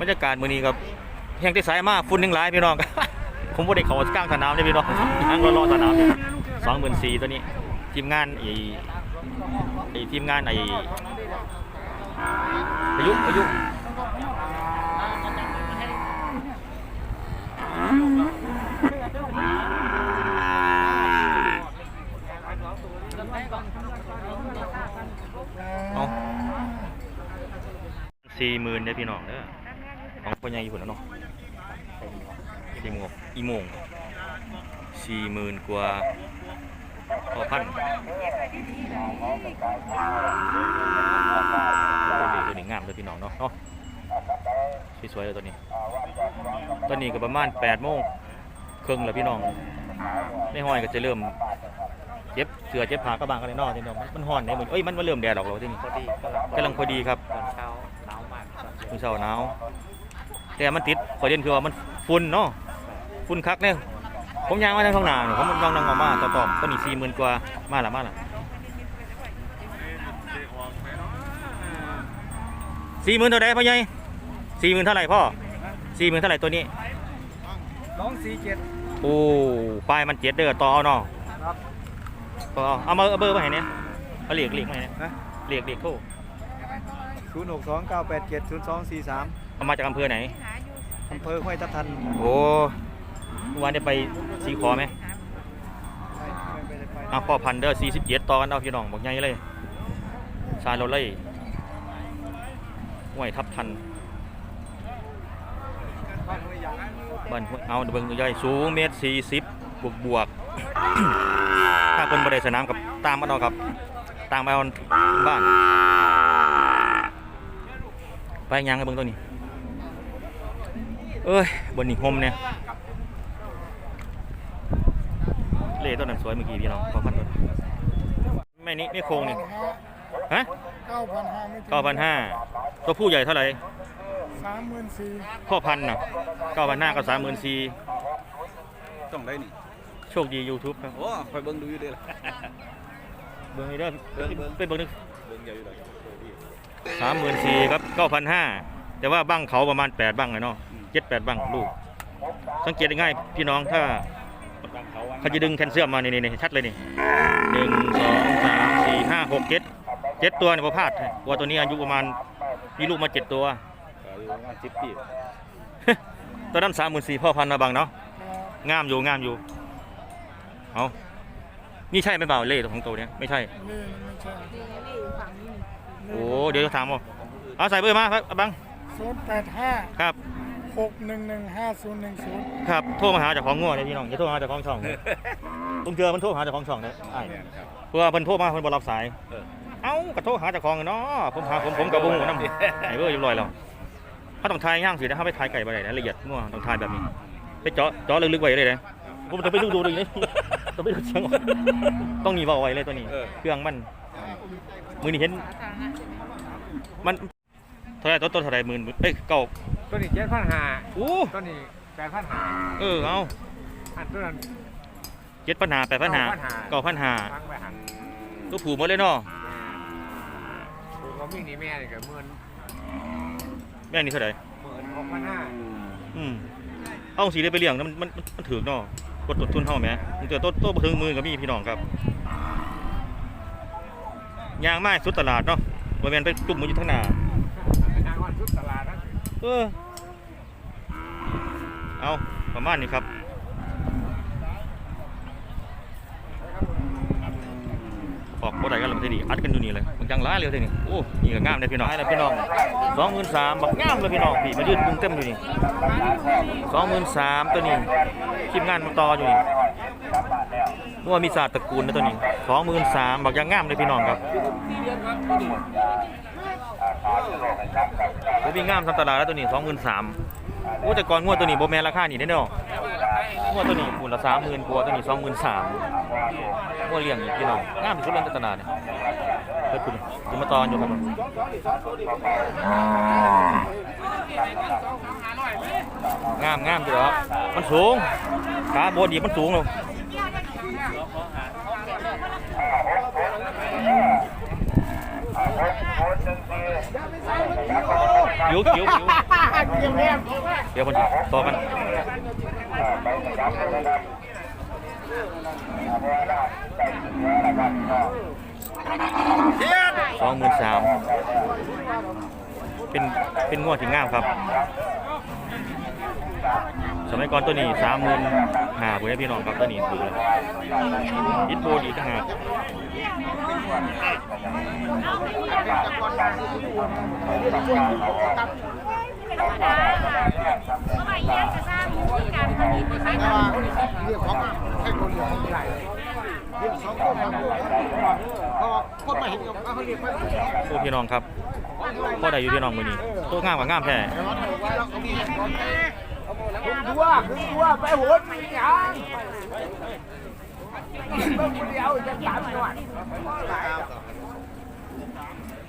บรรยากาศมื้อนี้ครับแห้งที่สายมากฝุ่นยังหลายพี่น้อง ผมบ่ได้เข้ากลางสนามเลยพี่น้องนั่งรอๆสนาม24,000ตัวนี้ ทีมงานไอ้ไอ้ทีมงานไอ้พายุพายุเอาสี่หมื่นเนี่ยพี่น้องเด้อ ของพ่อใหญ่อยู่พุ่นแล้วเนาะสี่โมงอีโมงสี่หมื่นกว่าพอพันตัวนี้ตัวนี้งามเลยพี่น้องเนาะเนาะสวยๆเลยตัวนี้ตัวนี้ก็ประมาณแปดโมงครึ่งแล้วพี่น้องในห้อยก็จะเริ่มเจ็บเสือเจ็บผากระบางกันเลยเนาะพี่น้องมันมันห่อนในมือเอ้ยมันมันเริ่มแดดออกแล้วที่นี่พอดีกำลังพอดีครับตอนเช้าหนาวมากตอนเย็นมื้อเช้าหนาว แต่มันติดประเด็นคือว่ามันฝุ่นเนาะฝุ่นคักเนี่ยผมยางมาทางท้องนาเนี่ยผมมันต้องนั่งออกมาต่อๆต้นนี้สี่หมื่นกว่ามาละมาละสี่หมื่นเท่าไหร่พ่อใหญ่สี่หมื่นเท่าไหร่พ่อสี่หมื่นเท่าไหร่ตัวนี้สองสี่เจ็ดโอ้ปลายมันเจ็ดเด้อต่อเอาเนาะครับต่อเอาเอามาเอาเบอร์มาให้เนี่ยเอาเหลียกเหลียกมาให้เนี่ยนะเหลียกเหลียกโทรศูนย์หกสองเก้าแปดเจ็ดศูนย์สองสี่สาม เอามาจากอำเภอไหนอำเภอห้วยทับทันโอ้เมื่อวานได้ไปสีขอไหมไม่ไม่ได้ไปอะพ่อพันเดอร์สี่สิบเจ็ดต่อกันเอาพี่น้องบอกใหญ่เลยชายรถเลยห้วยทับทันบ้านห้วยยางบ้านห้วยเอาเบิ่งใหญ่สูงเมตรสี่สิบบวกบวกถ้าคนบริสนามกับตามมาเอาครับ ตามมาเอาบ้าน ไปยังกันเบิ่งตัวนี้ เอ้ยบนนี้โฮมเนี่ยเล่ตัวนั้นสวยเมื่อกี้พี่น้องขอพันตัวไม่นี่ไม่โครงนี่ฮะเก้าพันห้าไม่ถึงเก้าพันห้าตัวผู้ใหญ่เท่าไหร่สามหมื่นสี่พ่อพันธุ์น่ะเก้าพันห้ากับสามหมื่นสี่ต้องได้นี่โชคดียูทูบครับโอ้คอยเบิ่งดูอยู่เด้อล่ะเบิ่งนี่เด้อเบิ่งเบิ่งเป็นเบิ่งนึงเบิ่งใหญ่อยู่ดอกสามหมื่นสี่ครับเก้าพันห้าแต่ว่าบั้งเขาประมาณแปดบั้งเลยเนาะ เจ็ดแปดบั้งลูก สังเกตได้ง่ายพี่น้องถ้าเขาจะดึงแคนเซียมมานี่นี่ชัดเลยนี่หนึ่งสองสามสี่ห้าหกเจ็ดเจ็ดตัวเนี่ยพอพลาดวัวตัวนี้อายุประมาณมีลูกมาเจ็ดตัวอายุประมาณสิบปีตอนนั้นสามหมื่นสี่พ่อพันธุ์มาบังเนาะงามอยู่งามอยู่เอานี่ใช่ไหมเปล่าเล่ของตัวเนี้ยไม่ใช่นี่ไม่ใช่โอ้เดี๋ยวจะถามเอาเอาใส่เบอร์มาครับบังศูนย์แปดห้าครับ หกหนึ่งหนึ่งห้าศูนย์หนึ่งศูนย์ครับโทรมาหาเจ้าของงัวเลยพี่น้องอย่าโทรมาหาเจ้าของช่องเลยผมเจอมันโทรหาเจ้าของช่องเลยไอ้เพราะว่าเพิ่นโทรมาเพิ่นบ่รับสายเออเอ้าก็โทรหาเจ้าของเนาะผมหาผมผมกับบุ้งนำไอ้เบอร์อยู่ลอยแล้วเขาต้องทายย่างสินะเขาไปทายไก่บ่ได้นะละเอียดงัวต้องทายแบบนี้ไปเจาะเจาะลึกๆไว้เลยนะผมจะไปดูดูดูนี่ต้องไปดูเสียงก่อนต้องหนีเบาไว้เลยตัวนี้เออเครื่องมันมือนี่เห็นมัน เท่าไหรต้นต้นเท่าไหรหมื่นเอ้ยเก้าตัวนี้เจ็ดพันห้าอู้ตัวนี้แปดพันห้าเออเอาอันตัวนั้น เจ็ดปัญหาแปดปัญหาเก้าปัญหาฟังไปหันตัวผูกหมดเลยเนาะผมก็มีนี่แม่นี่ก็หมื่นแม่นี่เท่าไหร่หมื่นหกพันห้าอืมเอาสีได้ไปเลี้ยงนะมันมันมันถือเนาะกดต้นทุนเท่าไหมมันเจอต้นต้นบ่ถึงหมือกับมีพี่น้องครับยางไม้สุดตลาดเนาะบริเวณไปจุ่มมันอยู่ทั้งหน้า นางวันชุดตลาดนะ เออเอาประมาณนี้ครับออกบ่ได้กันแล้วทีนี้อัดกันอยู่นี่เลยมันจังร้ายเลยทีนี้โอ้นี่ก็งามเลยพี่น้องแล้วพี่น้องสองหมื่นสามบักงามเลยพี่น้องพี่มายืนกรุงเต็มอยู่นี่สองหมื่นสามตัวนี้ทีมงานมันต่ออยู่นี่ว่ามีศาสตร์ตระกูลนะตัวนี้สองหมื่นสามบักยังงามเลยพี่น้องครับ โอ้พี่งามทำตลาดแล้วตัวนี้สองหมื่นสามโอ้แต่ก่อนงวดตัวนี้โบแมนราคานี่ได้เนาะงวดตัวนี้มูลละสามหมื่นกว่าตัวนี้สองหมื่นสามงวดเลี้ยงนี่พี่น้องงามที่สุดเลยในตลาดเนี่ยเพื่อนคุณจะมาตอนอยู่ครับงามงามอยู่แล้วมันสูงขาโบดีมันสูงเลยเหิวหิวหิวเดี๋ยวคนต่อกันสองหมื่นสามเป็นเป็นงวดที่งามครับ สมัยก่อนตัวนี้สามหมื่นหาพี่น้องครับตัวนี้คืออิทโบดีต่างหากไม่แยกจะสร้างมูลการผลิตนะคะเรียกของให้คนเดียวไม่ได้เรียกสองเพราะว่าคนมาเห็นกับเขาเรียกว่าโอ้พี่น้องครับพ่อใดอยู่พี่น้องมือนี้ตัวงามกว่างามแท้ คุณดัวคุณดัวไปโหดมีอย่างเมื่อคนเดียวจะสามหน่วย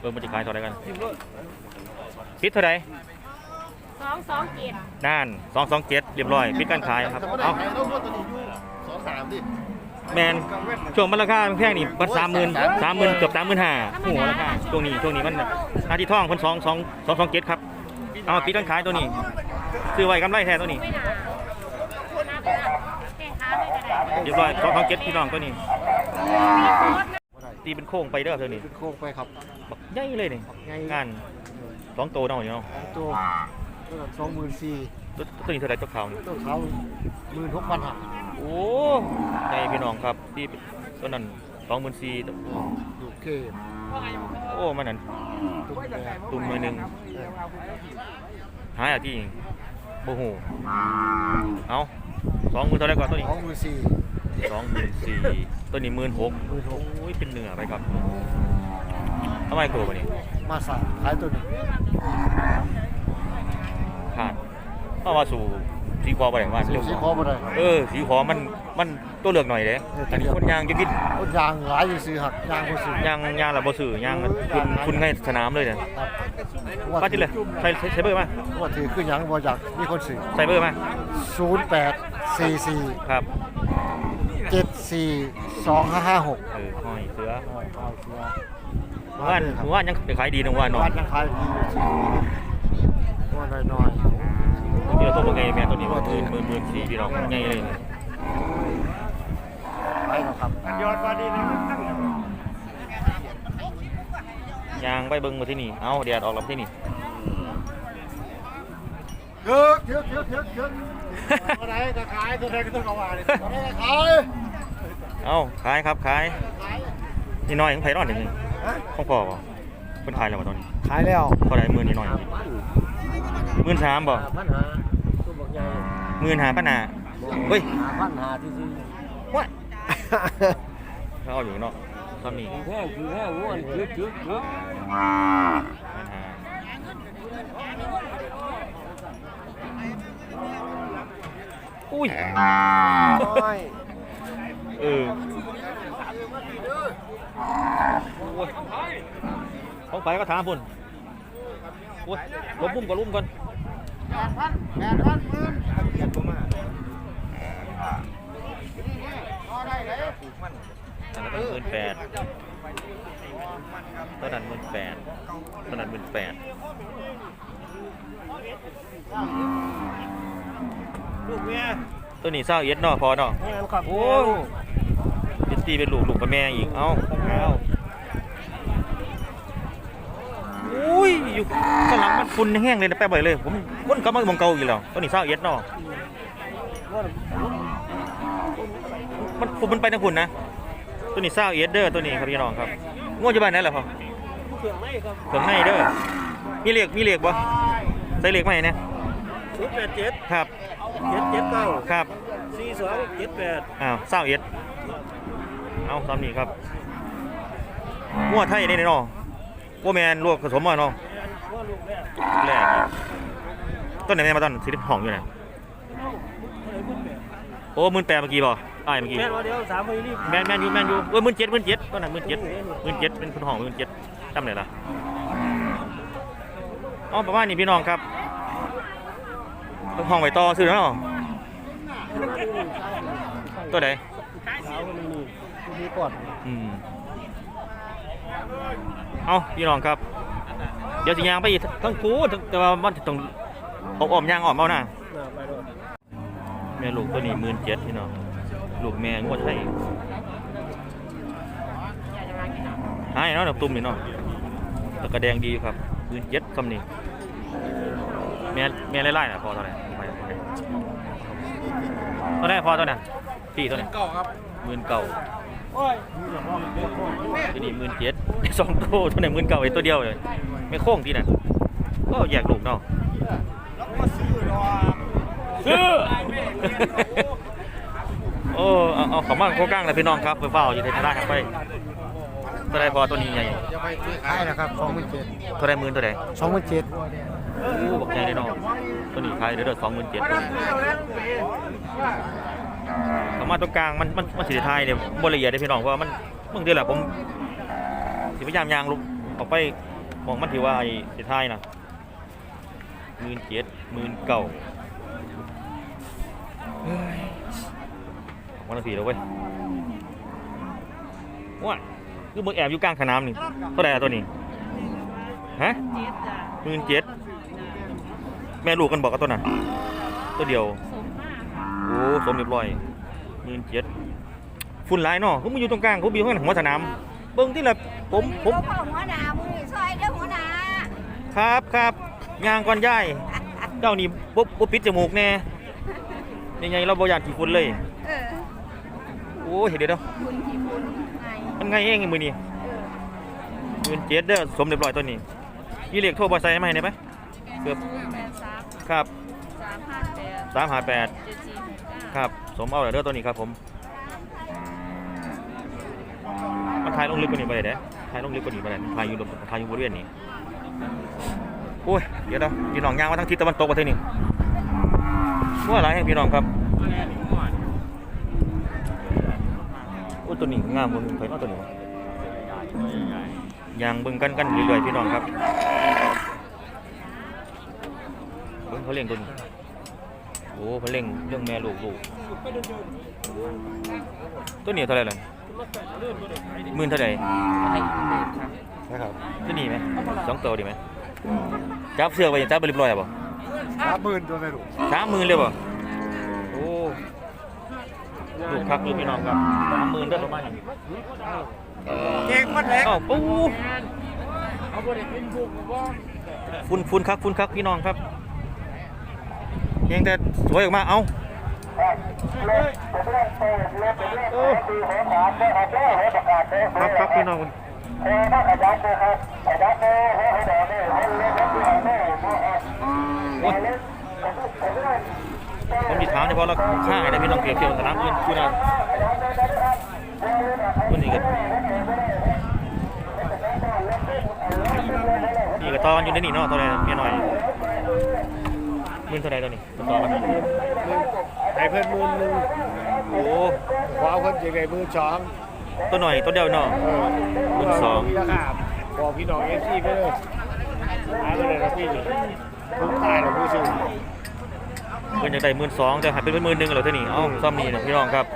เบิ่งมันจะขายเท่าไหรกันปิดเท่าไหรสองสองเจ็ดนั่นสองสองเจ็ดเรียบร้อยปิดการขายครับเอาแล้วก็ตัวนี้อยู่สองสามดิแมนช่วงมันราคาแพงนี่มันสามหมื่นสามหมื่นเกือบสามหมื่นห้าหัวราคาช่วงนี้ช่วงนี้มันหน้าที่ท่องคนสองสองสองสองเจ็ดครับเอาปิดการขายตัวนี้ ซื้อไว้กำไรแท้ตัวนี้ไม่หนาหน้าไปหน้าแข่งขาไม่ได้เรียบร้อยสองสองเจ็ดพี่น้องตัวนี้ ตีเป็นโค้งไปเด้อตัวนี้เป็นโค้งไปครับบักใหญ่เลยนี่ไงงานสองโตเนาะอยู่เนาะตัวตัวสองหมื่นสี่ตัวตัวนี้เท่าไหรตัวขาวนี่ตัวเขาหมื่นหกพันห้าโอ้ใหญ่พี่น้องครับที่ตัวนั้นสองหมื่นสี่ดูเคโอ้มันนั่นตุ้มแดงตุ่มมือหนึ่ง หายอะที่โอ้โหเอาสองหมื่นเท่าไหรกว่าตัวนี้สองหมื่นสี่สองหมื่นสี่ตัวนี้หมื่นหกหมื่นหกโอ้ยเป็นเหนือไปครับทำไมโกรธวะนี่มาสั่งขายตัวนี้ขาดเอามาสู่ สีคอไปไหนว่าสีเร็วสีคอบ่ได้ครับเออสีคอมันมันตัวเลือกหน่อยเด้เอออันนี้คนยางจะกินคนยางหลายอยู่ซื้อหักยางคนซื้อยางยางระบบสื่อยางคุณคุณให้สนามเลยเนี่ยครับป้าจิเลยใส่ใส่ใส่เบอร์มาว่าถือขึ้นยังบ่อยากมีคนซื้อใส่เบอร์มาศูนย์แปดสี่สี่ครับเจ็ดสี่สองห้าห้าหกเออห้อยเสือมาว่านเลยครับว่านยังไปขายดีนะว่านเนาะวันยังขายดีอยู่ว่าน้อย เดี๋ยวตัวเป็นไงแม่ตัวนี้ว่าหมื่นหมื่นหมื่นสี่พี่น้องไงเลยไปแล้วครับยางไปเบิ้งมาที่นี่ เอาแดดออกลำที่นี่เยอะเยอะเยอะเยอะเยอะตัวไหนก็ขายตัวไหนก็ต้องเอาว่าเลยขายเอาขายครับขายนี่น้อยของไผ่รอดหนึ่งของพ่อบ่เป็นขายแล้วบ่ตอนนี้ขายแล้วเท่าไหร่หมื่นนี่น้อยหมื่นสามบ่ปัญหาตัวบอกใหญ่หมื่นหาปัญหาเฮ้ยหาปัญหาที่ซื้อว้ายเขาเอาอยู่เนาะตอนนี้แค่คือแค่วัวคือคือคือปัญหาอุ้ยน้อยเออโอ้ยของไปก็ถามพุ่นโอ้ยลบมุมก็ลุ่มก่อนแปดพันแปดพันหมื่น เก็บมาพอได้เลยอันนั้นหมื่นแปดตอนนั้นหมื่นแปดตอนนั้นหมื่นแปดลูกเมียตัวนี้เศร้าเอ็ดเนาะพอเนาะแม่นครับโอ้ยตีเป็นลูกลูกกับแม่อีก เอ้าเอาอุ้ยอยู่ข้างหลังมันฝุ่นแห้งเลยนะแป๊บไปเลย ผมวนกลับมามองเก่าอีกแล้วตัวนี้เศร้าเอ็ดเนาะมันฝุ่นมันไปทางฝุ่นนะตัวนี้เศร้าเอ็ดเด้อตัวนี้ครับพี่น้องครับง่วงจะบ้านไหนล่ะพ่อเครื่องไม่ครับเครื่องในเด้อมีเหล็กมีเหล็กบ่ใส่เหล็กไหมเนี่ยศูนย์แปดเจ็ดครับเจ็ดเจ็ดเก้าครับสี่สองเจ็ดแปดอ้าวเศร้าเอ็ดเอาตามนี้ครับงัวไทยนี่เนาะวัวแมนลวกผสมมาเนาะว่าลูก แม่แรกนี่ต้นไหนแม่มาต้นสิริห้องอยู่ไหนโอ้หมื่นแปดเมื่อกี้บ่อ้ายเมื่อกี้ แม่ว่าเดียวสามพันรีบแมนแมนอยู่แมนอยู่เอ้ยหมื่นเจ็ดหมื่นเจ็ดต้นนั้นหมื่นเจ็ดหมื่นเจ็ดเป็นคนห้องหมื่นเจ็ดจำไหนล่ะอ๋อประมาณนี้พี่น้องครับห้องไว้ต่อซื้อแล้วเนาะตัวไหนสาวคนนี้มีก่อนอืมเอาพี่น้องครับเดี๋ยวสิยางไปอีกทั้งกูทั้งแต่ว่ามันต้องเอาออมยางออมเอานะแม่ลูกตัวนี้หมื่นเจ็ดพี่น้องลูกแม่งวดไทยหายเนาะดอกตุ่มนี่เนาะแต่กระแดงดีครับหมื่นเจ็ดคำนี้แม่แม่ไล่ๆน่ะพอเท่าไหร่ไปไปเท่าไหร่พอเท่าไหร่พี่เท่าไหร่เก่าครับหมื่นเก่าตัวนี้หมื่นเจ็ดสองตัวตัวไหนหมื่นเก่าไอ้ตัวเดียวเลย ไม่โค้งที่นั่นก็แยกลูกเนาะแล้วก็ซื้อรอซื้อโอ้เอาเอาเขามาโคกลางเลยพี่น้องครับไปเฝ้าอยู่ในธนาคารไปตัวใดพอตัวนี้ใหญ่จะไปซื้อขายนะครับสองหมื่นเจ็ดตัวใดหมื่นตัวใดสองหมื่นเจ็ดโอ้บอกใหญ่เลยเนาะตัวนี้ขายเดือดสองหมื่นเจ็ดเขามาตรงกลางมันมันมันสีไทยเนี่ยบละเอียดเลยพี่น้องเพราะว่ามันบางทีแหละผมสิพยายามยางลุกออกไป มองมันถือว่าไอ้สีไทยนะหมื่นเจ็ดหมื่นเก่าวันละสี่แล้วเว้ยว้าคือมึงแอบอยู่กลางขนามนี่เท่าไหร่อตัวนี้ฮะหมื่นเจ็ดแม่ลูกกันบอกกับตัวนั้นตัวเดียวโอ้สมเรียบร้อยหมื่นเจ็ดฝุ่นลายเนาะเขามาอยู่ตรงกลางเขาบีข้างหลังหัวสนามเบิ้งที่ละผมผมหัวหนามึ ครับครับยางก่อนย่ายเจ้านี่ปุ๊บปุ๊บปิดจมูกแน่ยังไงเราบ่อยากกี่ฝุ่นเลย เออโอ้เห็นเดี๋ยวเดี๋ยวคุณที่คุณไงมันไงเองมือนี่เออหมื่นเจ็ดเด้อสมเรียบร้อยตัวนี้ยี่เรียกโทรบอใส่มาให้ได้ไหม เกือบ แปดสามครับสามห้าแปดสามหาแปด เจ็ดสี่หกเก้าครับสมเอาเด้อตัวนี้ครับผมมันทายลงลึกกว่านี้ไปเลยเด้ทายลงลึกกว่านี้ไปเลยทายอยู่ทายอยู่บริเวณนี้ โอ้ย เดี๋ยวนะพี่น้องย่างมาทั้งทิศตะวันตกประเทศนี้ว่าอะไรพี่น้องครับโอ้ตัวนี้งามบนไฟเอาตัวนี้ย่างบิ่งกันกันเรื่อยๆพี่น้องครับเบิ่งเขาเลี้ยงตัวนี้โอ้เพนเล่งเรื่องแม่ลูกลูกตัวนี้เท่าไหร่เลยหมื่นเท่าไหร่ นะครับตัวนี้ไหมสองตัวดีไหมจับเสือกไปจับไปเรียบร้อยอะบ่สามหมื่นตัวไม่รู้สามหมื่นเลยบ่โอ้ลูกคักเลยพี่น้องครับสามหมื่นได้ประมาณนี้เก่งมันเล็กอ้าวปูฝุ่นฝุ่นคักฝุ่นคักพี่น้องครับเพียงแต่สวยออกมา เอาโอ้ครับครับพี่น้องโอ้ย ผมติดถามเฉพาะราคาไงนะพี่น้องเกี่ยวเกี่ยวสนามอื่นคุณนะตัวนี้ก็นี่ก็ตอนอยู่ในนี่เนาะตัวไหนเมียหน่อยหมื่นเท่าไหรตัวนี้ตัวต่อกันให้เพิ่นหมื่นหนึ่งโอ้ขอเพิ่นจะได้หมื่นสอง ตัวหน่อยตัวเดียวเนาะเออหมื่นสองมีราคาบอกพี่น้องเอฟซีไปเลยขายไปเลยนะพี่ผมตายแล้วผู้ซื้อเพิ่นอยากได้หมื่นสองจะหายเป็นหมื่นหนึ่งเหรอเท่านี้เอ้าซ่อมนี่นะพี่น้องครับ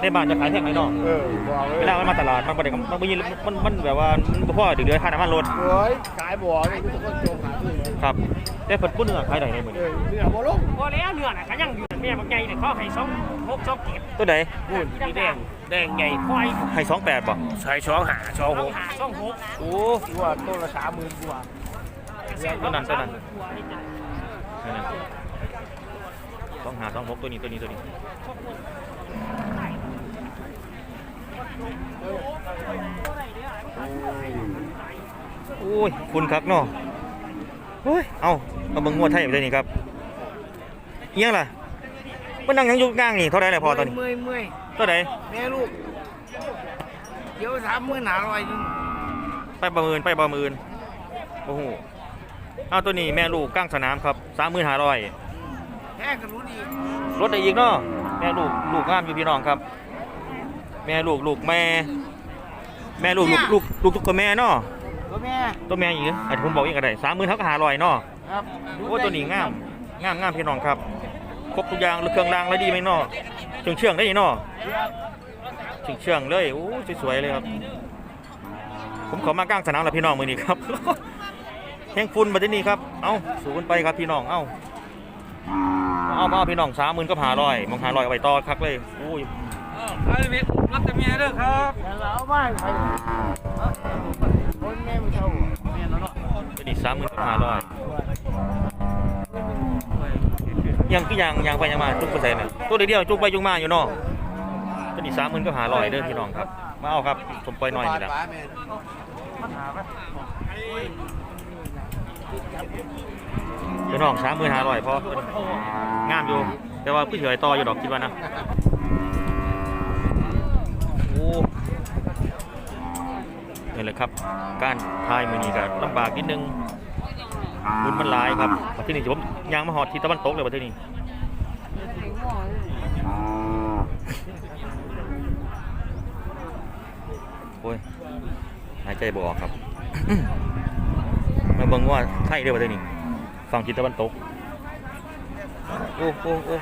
ในบ้านจะขายแท่งไหนเนาะเออบอกเลยเวลามันมาตลาดมันบ่ได้มันบ่มีมันมันแบบว่ามันบ่พอเดือดค่าน้ำมันรถเฮ้ยขายบ่อนี่ทุกคนจมหาซื้อเลยครับแต่เพิ่นบ่เนื้อขายได้ในมื้อเอนี้อเนื้อบ่ลงพอแล้วเนื้อน่ะก็ยังอยู่แม่บางใหญ่เนี่ยเขาให้สอง หกสองเก็บตัวใดพูดสีแดงแดงใหญ่ควายให้28บ่ใส่สองหาสองหกหาสองหกโอ้ที่ว่าต้นละสามหมื่นกว่าตัวนั้นตัวนั้นนั่นน่ะสองหาสองหกตัวนี้ตัวนี้ตัวนี้โอ้ยคุณคักเนาะโอ้ยเอาเอาเบิ่งงวดไทยไปเลยนี่ครับเอียงล่ะ มันนั่งยังอยู่กลางนี่เท่าไหร่เลยพอตอนนี้เมื่อยเมื่อยเท่าไหร่แม่ลูกเดี๋ยวสามหมื่นหาร้อยหนึงไปประเมินไปประเมินโอ้โหเอาตัวนี้แม่ลูกกลางสนามครับสามหมื่นห้าร้อยแค่ก็รู้ดีรถได้อีกเนาะแม่ลูกลูกงามอยู่พี่น้องครับ แม่ลูกลูกแม่ แม่ลูกลูกลูกลูกทุกคนแม่เนาะตัวแม่ตัวแม่อีกอันผมบอกอีกก็ได้สามหมื่นเท่ากับห้าร้อยเนาะครับโอ้ตัวนี้งามงามงามพี่น้องครับ ครบทุกอย่างเครื่องรางแล้วดีไหมเนาะเชื่องเชื่องได้เนาะเชื่องเชื่องเลยโอ้สวยๆเลยครับ ผมขอมากลางสนามแล้วพี่น้องมือนี้ครับแห้งฝุ่นมาที่นี่ครับ เอ้าสูงไปครับพี่น้อง เอ้าเอามาเอาพี่น้องสามหมื่นก็หาร้อยมองหาร้อยเอาไปต่อคักเลยโอ้ยไอ้เมียรับแต่เมียเด้อครับแล้วไม่ใครคนแม่ไม่เท่าตัวนี้สามหมื่นก็หาร้อย ยังคือยังยังไปยังมาจุกเปอร์เนต์เนี่ยตัวเดียวจุกไปจุกมาอยู่เนาะตัวนี้สามหมื่นก็หาร้อยเด้อพี่น้องครับ มาเอาครับสมปล่อยหน่อยนี่แหละพี่น้องสามหมื่นหาร้อยพองามอยู่ แต่ว่าผู้เฉยต่ออยู่ดอกคิดว่านะโอ้นี่แหละครับ การทายมือนี้ก็ลำบากนิดนึง บุญมันหลายครับมาที่นี่ผมยางมาหอดที่ตะวันตกเลยมาที่นี่โอ้ยหายใจบ่ออกครับ มาเบิ่งว่าไทยเด้อมาที่นี่ฝั่งทิศตะวันตก โอ้โอ้โอ้